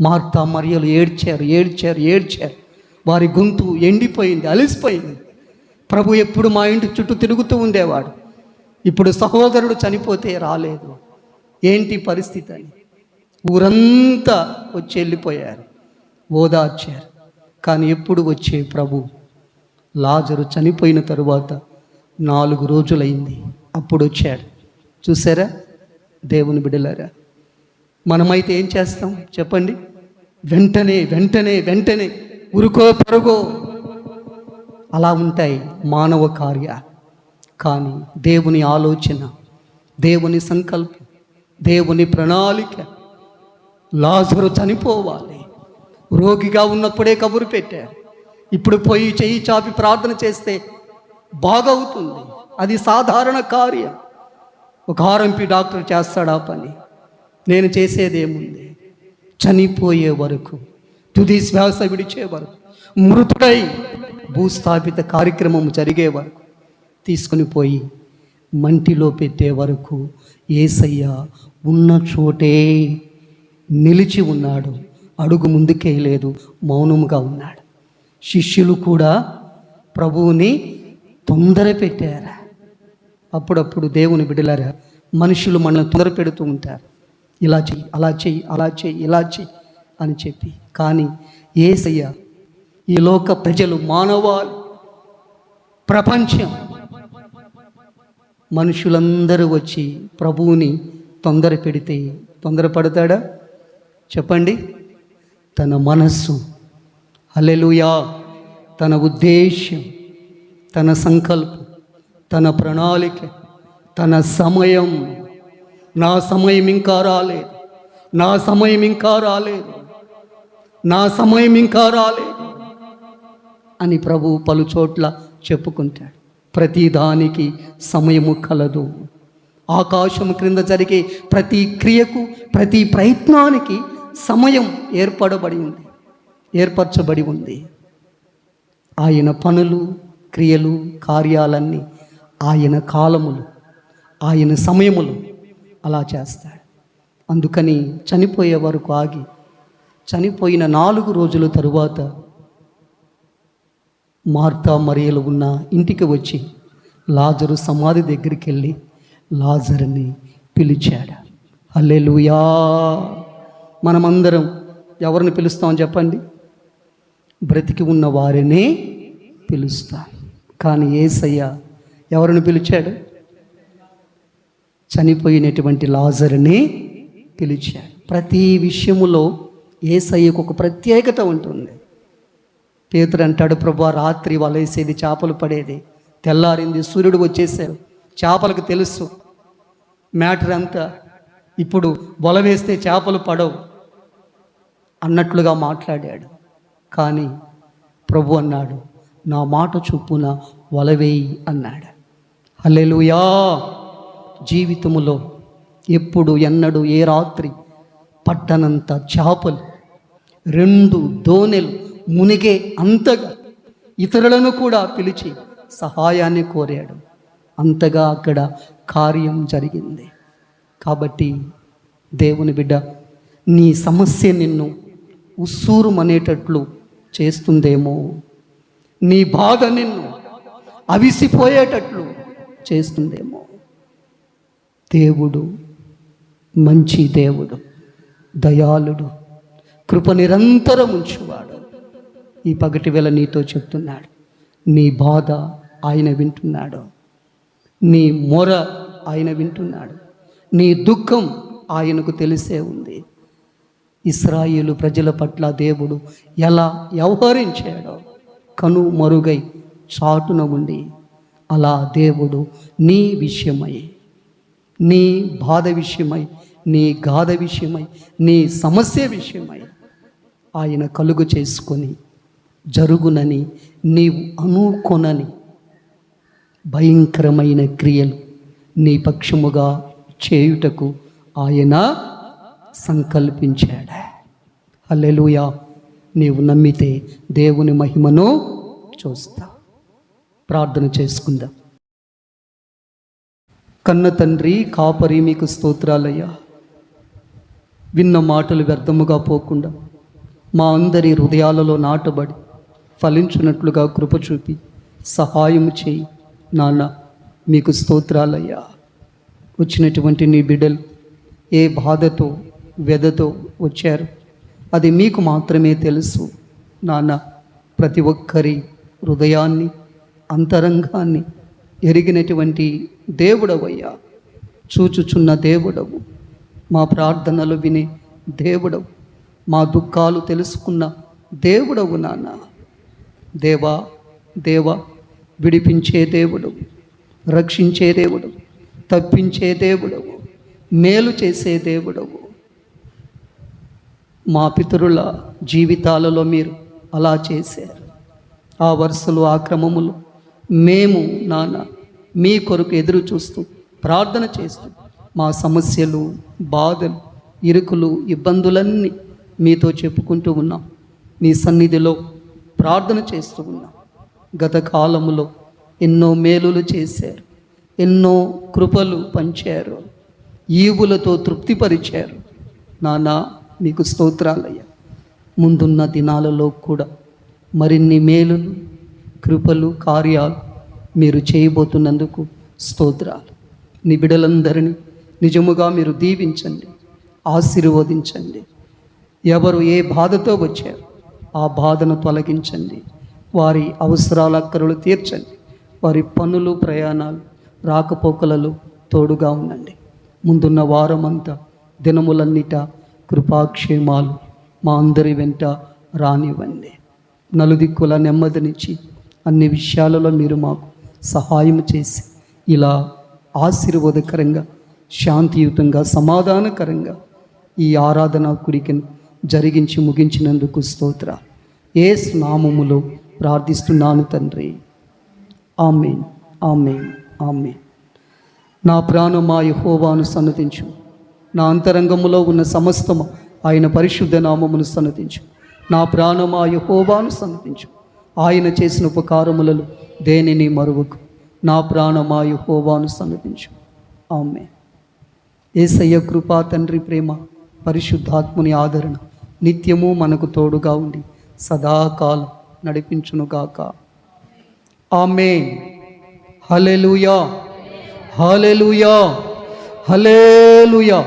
Martha మరియలు ఏడ్చారు ఏడ్చారు ఏడ్చారు. వారి గొంతు ఎండిపోయింది అలిసిపోయింది. ప్రభు ఎప్పుడు మా ఇంటి చుట్టూ తిరుగుతూ ఉండేవాడు. ఇప్పుడు సహోదరుడు చనిపోతే రాలేదు. ఏంటి పరిస్థితి అని? ఊరంతా వచ్చి వెళ్ళిపోయారు. ఓదార్చారు. కానీ ఎప్పుడు వచ్చే ప్రభు? లాజరు చనిపోయిన తరువాత నాలుగు రోజులైంది. అప్పుడు వచ్చాడు. చూసారా దేవుని బిడలారా మనమైతే ఏం చేస్తాం? చెప్పండి. వెంటనే వెంటనే వెంటనే ఉరుకో పరుగో. అలా ఉంటాయి మానవ కార్య. కానీ దేవుని ఆలోచన దేవుని సంకల్పం దేవుని ప్రణాళిక లాజరు చనిపోవాలి. రోగిగా ఉన్నప్పుడే కబురు పెట్టారు. ఇప్పుడు పోయి చెయ్యి చాపి ప్రార్థన చేస్తే బాగవుతుంది. అది సాధారణ కార్యం. ఒక ఆర్ఎంపీ డాక్టర్ చేస్తాడా పని? నేను చేసేదేముంది? చనిపోయే వరకు తుది శ్వాస విడిచే వరకు మృతుడై భూస్థాపిత కార్యక్రమం జరిగే వరకు తీసుకుని పోయి మంటిలో పెట్టే వరకు ఏసయ్య ఉన్న చోటే నిలిచి ఉన్నాడు. అడుగు ముందుకేయలేదు మౌనముగా ఉన్నాడు. శిష్యులు కూడా ప్రభువుని తొందర పెట్టారా? అప్పుడప్పుడు దేవుని బిడలారా మనుషులు మనల్ని తొందర పెడుతూ ఉంటారు. ఇలా చెయ్యి అలా చెయ్యి అలా చెయ్యి ఇలా చెయ్యి అని చెప్పి. కానీ ఏసయ్య ఈ లోక ప్రజలు మానవాళి ప్రపంచం. మనుషులందరూ వచ్చి ప్రభువుని తొందర పెడితే తొందరపడతాడా? చెప్పండి. తన మనస్సు. అలెలుయా తన ఉద్దేశ్యం తన సంకల్పం తన ప్రణాళిక తన సమయం. నా సమయం ఇంకా రాలేదు. నా సమయం ఇంకా రాలేదు. నా సమయం ఇంకా రాలేదు. అని ప్రభు పలు చోట్ల చెప్పుకుంటాడు. ప్రతిదానికి సమయము కలదు. ఆకాశం క్రింద జరిగే ప్రతి క్రియకు ప్రతి ప్రయత్నానికి సమయం ఏర్పడబడి ఉంది. ఏర్పరచబడి ఉంది. ఆయన పనులు క్రియలు కార్యాలన్నీ ఆయన కాలములు ఆయన సమయములు అలా చేస్తాడు. అందుకని చనిపోయే వరకు ఆగి చనిపోయిన నాలుగు రోజుల తరువాత మార్తా మరియలు ఉన్న ఇంటికి వచ్చి లాజరు సమాధి దగ్గరికి వెళ్ళి లాజర్ని పిలిచాడు. అల్లెలుయా మనమందరం ఎవరిని పిలుస్తామని చెప్పండి? బ్రతికి ఉన్న వారినే పిలుస్తాం. కానీ ఏసయ్య ఎవరిని పిలిచాడు? చనిపోయినటువంటి లాజర్ని పిలిచాడు. ప్రతి విషయములో ఏసయ్యకు ఒక ప్రత్యేకత ఉంటుంది. పేతుడు అంటాడు ప్రభా రాత్రి వలేసేది చేపలు పడేది. తెల్లారింది సూర్యుడు వచ్చేసాడు. చేపలకు తెలుసు మ్యాటర్ అంతా ఇప్పుడు వల వేస్తే చేపలు పడవు అన్నట్లుగా మాట్లాడాడు. కానీ ప్రభు అన్నాడు నా మాట చొప్పున వలవేయి అన్నాడు. హల్లెలూయా! జీవితములో ఎప్పుడు ఎన్నడు ఏ రాత్రి పట్టనంత చేపలు రెండు దోనెలు మునిగే అంతగా ఇతరులను కూడా పిలిచి సహాయాన్ని కోరాడు. అంతగా అక్కడ కార్యం జరిగింది. కాబట్టి దేవుని బిడ్డ నీ సమస్య నిన్ను ఉస్సూరుమనేటట్లు చేస్తుందేమో నీ బాధ నిన్ను అవిసిపోయేటట్లు చేస్తుందేమో. దేవుడు మంచి దేవుడు దయాళుడు కృప నిరంతరం ఉంచువాడు. ఈ పగటి వేళ నీతో చెప్తున్నాడు నీ బాధ ఆయన వింటున్నాడు నీ మొర ఆయన వింటున్నాడు నీ దుఃఖం ఆయనకు తెలిసే ఉంది. ఇస్రాయిలు ప్రజల పట్ల దేవుడు ఎలా వ్యవహరించాడో కను మరుగై చాటున ఉండి అలా దేవుడు నీ విషయమై నీ బాధ విషయమై నీ గాథ విషయమై నీ సమస్య విషయమై ఆయన కలుగు చేసుకొని జరుగునని నీవు అనుకొనని భయంకరమైన క్రియలు నీ పక్షముగా చేయుటకు ఆయన సంకల్పించాడు. అల్లెలుయా నీవు నమ్మితే దేవుని మహిమను చూస్తా. ప్రార్థన చేసుకుందాం. కన్న తండ్రి కాపరి మీకు స్తోత్రాలయ్యా. విన్న మాటలు వ్యర్థముగా పోకుండా మా అందరి హృదయాలలో నాటబడి ఫలించినట్లుగా కృప చూపి సహాయం చేయి నాన్న. మీకు స్తోత్రాలయ్యా. వచ్చినటువంటి నీ బిడ్డలు ఏ బాధతో వ్యధతో వచ్చారు? అది మీకు మాత్రమే తెలుసు నాన్న. ప్రతి ఒక్కరి హృదయాన్ని అంతరంగాన్ని ఎరిగినటువంటి దేవుడవయ్యా. చూచుచున్న దేవుడవు. మా ప్రార్థనలు విని దేవుడవు. మా దుఃఖాలు తెలుసుకున్న దేవుడవు నాన్న. దేవా దేవ విడిపించే దేవుడు రక్షించే దేవుడు తప్పించే దేవుడవు. మేలు చేసే దేవుడవు. మా పితరుల జీవితాలలో మీరు అలా చేశారు. ఆ వరుసలు ఆ క్రమములు మేము నాన్న మీ కొరకు ఎదురు చూస్తూ ప్రార్థన చేస్తూ మా సమస్యలు బాధలు ఇరుకులు ఇబ్బందులన్నీ మీతో చెప్పుకుంటూ ఉన్నాం. మీ సన్నిధిలో ప్రార్థన చేస్తూ ఉన్నాం. గత కాలంలో ఎన్నో మేలులు చేశారు. ఎన్నో కృపలు పంచారు. ఈవులతో తృప్తిపరిచారు. నానా మీకు స్తోత్రాలయ్యా. ముందున్న దినాలలో కూడా మరిన్ని మేలులు కృపలు కార్యాలు మీరు చేయబోతున్నందుకు స్తోత్రాలు. నీ బిడలందరినీ నిజముగా మీరు దీవించండి ఆశీర్వదించండి. ఎవరు ఏ బాధతో వచ్చారు ఆ బాధను తొలగించండి. వారి అవసరాల అక్కరులు తీర్చండి. వారి పనులు ప్రయాణాలు రాకపోకలలో తోడుగా ఉండండి. ముందున్న వారమంతా దినములన్నిట కృపాక్షేమాలు మా అందరి వెంట రానివ్వండి. నలుదిక్కుల నెమ్మదినిచ్చి అన్ని విషయాలలో మీరు మాకు సహాయం చేసి ఇలా ఆశీర్వాదకరంగా శాంతియుతంగా సమాధానకరంగా ఈ ఆరాధన కుడికను జరిగించి ముగించినందుకు స్తోత్ర. ఏ నామములో ప్రార్థిస్తున్నాను తండ్రి. ఆమెన్. ఆమెన్. ఆమెన్. నా ప్రాణమా యహోవాను సన్నతించు. నా అంతరంగములో ఉన్న సమస్తము ఆయన పరిశుద్ధ నామమును సన్నతించు. నా ప్రాణమా యహోవాను సన్నతించు. ఆయన చేసిన ఉపకారములలో దేనిని మరువకు? నా ప్రాణమాయు హోవాను సన్నతించు ఆమె ఏసయ్య కృపా తండ్రి ప్రేమ పరిశుద్ధాత్ముని ఆదరణ నిత్యము మనకు తోడుగా ఉండి సదాకాలం నడిపించునుగాక ఆమె హలెలుయా హలెలుయా హలేలుయా